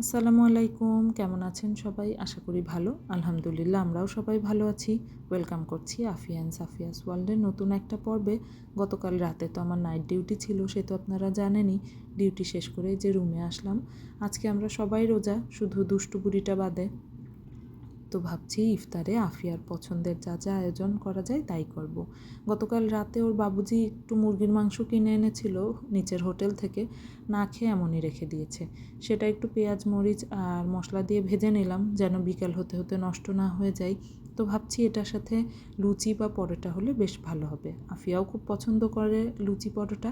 আসসালামু আলাইকুম। কেমন আছেন সবাই? আশা করি ভালো। আলহামদুলিল্লাহ, আমরাও সবাই ভালো আছি। ওয়েলকাম করছি আফিয়ান সাফিয়াস ওয়ার্ল্ডের নতুন একটা পর্বে। গতকাল রাতে তো আমার নাইট ডিউটি ছিল, সে তো আপনারা জানেনই। ডিউটি শেষ করে যে রুমে আসলাম। আজকে আমরা সবাই রোজা, শুধু দুষ্টু বুড়িটা বাদে। তো ভাবছি ইফতারে আফিয়ার পছন্দের যা যা আয়োজন করা যায় তাই করব। গতকাল রাতে ওর বাবুজি একটু মুরগির মাংস কিনে এনেছিল নিচের হোটেল থেকে, না খেয়ে এমনই রেখে দিয়েছে। সেটা একটু পেঁয়াজ, মরিচ আর মশলা দিয়ে ভেজে নিলাম যেন বিকাল হতে হতে নষ্ট না হয়ে যায়। তো ভাবছি এটার সাথে লুচি বা পরোটা হলে বেশ ভালো হবে। আফিয়াও খুব পছন্দ করে লুচি, পরোটা।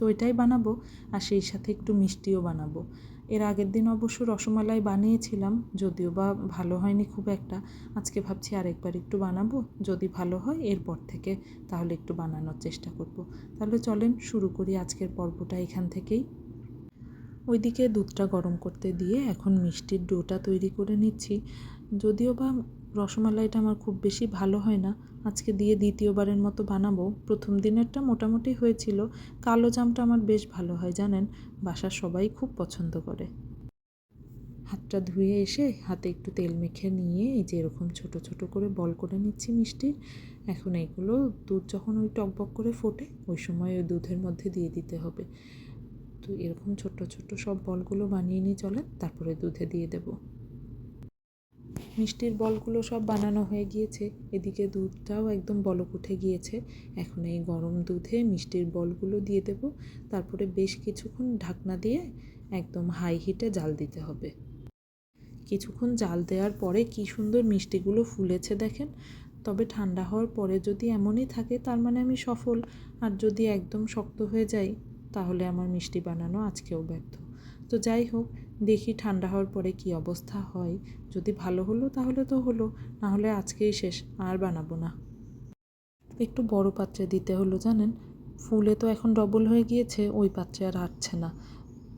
তো এটাই বানাবো আর সেই সাথে একটু মিষ্টিও বানাবো। এর আগের দিন অবশ্য রসমালাই বানিয়েছিলাম, যদিও বা ভালো হয়নি খুব একটা। আজকে ভাবছি আরেকবার একটু বানাবো, যদি ভালো হয় এরপর থেকে তাহলে একটু বানানোর চেষ্টা করব। তাহলে চলেন শুরু করি আজকের পর্বটা এখান থেকেই। ওইদিকে দুধটা গরম করতে দিয়ে এখন মিষ্টির ডোটা তৈরি করে নিচ্ছি। যদিও বা রসমালাইটা আমার খুব বেশি ভালো হয় না। আজকে দিয়ে দ্বিতীয়বারের মতো বানাবো। প্রথম দিনেরটা মোটামুটি হয়েছিল। কালো জামটা আমার বেশ ভালো হয়, জানেন? বাসার সবাই খুব পছন্দ করে। হাতটা ধুয়ে এসে হাতে একটু তেল মেখে নিয়ে এই যে এরকম ছোট ছোট করে বল করে নিচ্ছি মিষ্টির এখন এইগুলো দুধ যখন ওই টকবক করে ফোটে, ওই সময় ওই দুধের মধ্যে দিয়ে দিতে হবে। তো এরকম ছোট ছোট সব বলগুলো বানিয়ে নিয়ে চলেন, তারপরে দুধে দিয়ে দেবো। মিষ্টির বলগুলো সব বানানো হয়ে গিয়েছে। এদিকে দুধটাও একদম বলক উঠে গিয়েছে। এখন এই গরম দুধে মিষ্টির বলগুলো দিয়ে দেব। তারপরে বেশ কিছুক্ষণ ঢাকনা দিয়ে একদম হাই হিটে জাল দিতে হবে। কিছুক্ষণ জাল দেওয়ার পরে কি সুন্দর মিষ্টিগুলো ফুলেছে দেখেন। তবে ঠান্ডা হওয়ার পরে যদি এমনই থাকে, তার মানে আমি সফল। আর যদি একদম শক্ত হয়ে যায় তাহলে আমার মিষ্টি বানানো আজকেও ব্যর্থ। তো যাই হোক, দেখি ঠান্ডা হওয়ার পরে কি অবস্থা হয়। যদি ভালো হলো তাহলে তো হলো, না হলে আজকেই শেষ, আর বানাবো না। একটু বড় পাত্রে দিতে হলো, জানেন? ফুলে তো এখন ডবল হয়ে গিয়েছে, ওই পাত্রে আর আটছে না।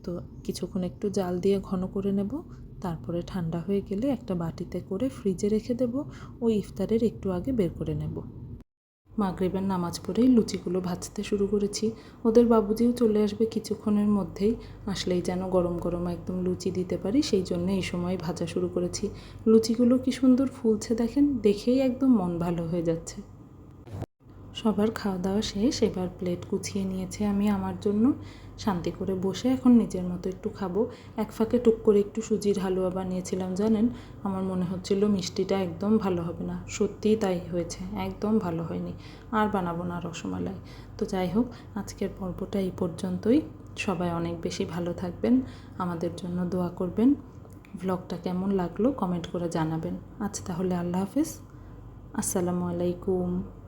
তো কিছুক্ষণ একটু জাল দিয়ে ঘন করে নেব, তারপরে ঠান্ডা হয়ে গেলে একটা বাটিতে করে ফ্রিজে রেখে দেব, ওই ইফতারের একটু আগে বের করে নেব। মাগরিবের নামাজ পড়েই লুচিগুলো ভাজতে শুরু করেছি। ওদের বাবুজিও চলে আসবে কিছুক্ষণের মধ্যেই। আসলেই যেন গরম গরম একদম লুচি দিতে পারি, সেই জন্য এই সময় ভাজা শুরু করেছি। লুচিগুলো কি সুন্দর ফুলছে দেখেন, দেখেই একদম মন ভালো হয়ে যাচ্ছে। সবার খাওয়া দাওয়া শেষ, এবার প্লেট গুছিয়ে নিয়েছে আমি আমার জন্য। শান্তি করে বসে এখন নিজের মতো একটু খাব। এক ফাঁকে টুক করে একটু সুজির হালুয়া বানিয়েছিলাম, জানেন? আমার মনে হচ্ছিল মিষ্টিটা একদম ভালো হবে না। সত্যিই তাই হয়েছে, একদম ভালো হয়নি। আর বানাবো না রসমালাই। তো যাই হোক, আজকের পর্বটা এই পর্যন্তই। সবাই অনেক বেশি ভালো থাকবেন, আমাদের জন্য দোয়া করবেন। ভ্লগটা কেমন লাগল কমেন্ট করে জানাবেন। আচ্ছা তাহলে আল্লাহ হাফিজ। আসসালামু আলাইকুম।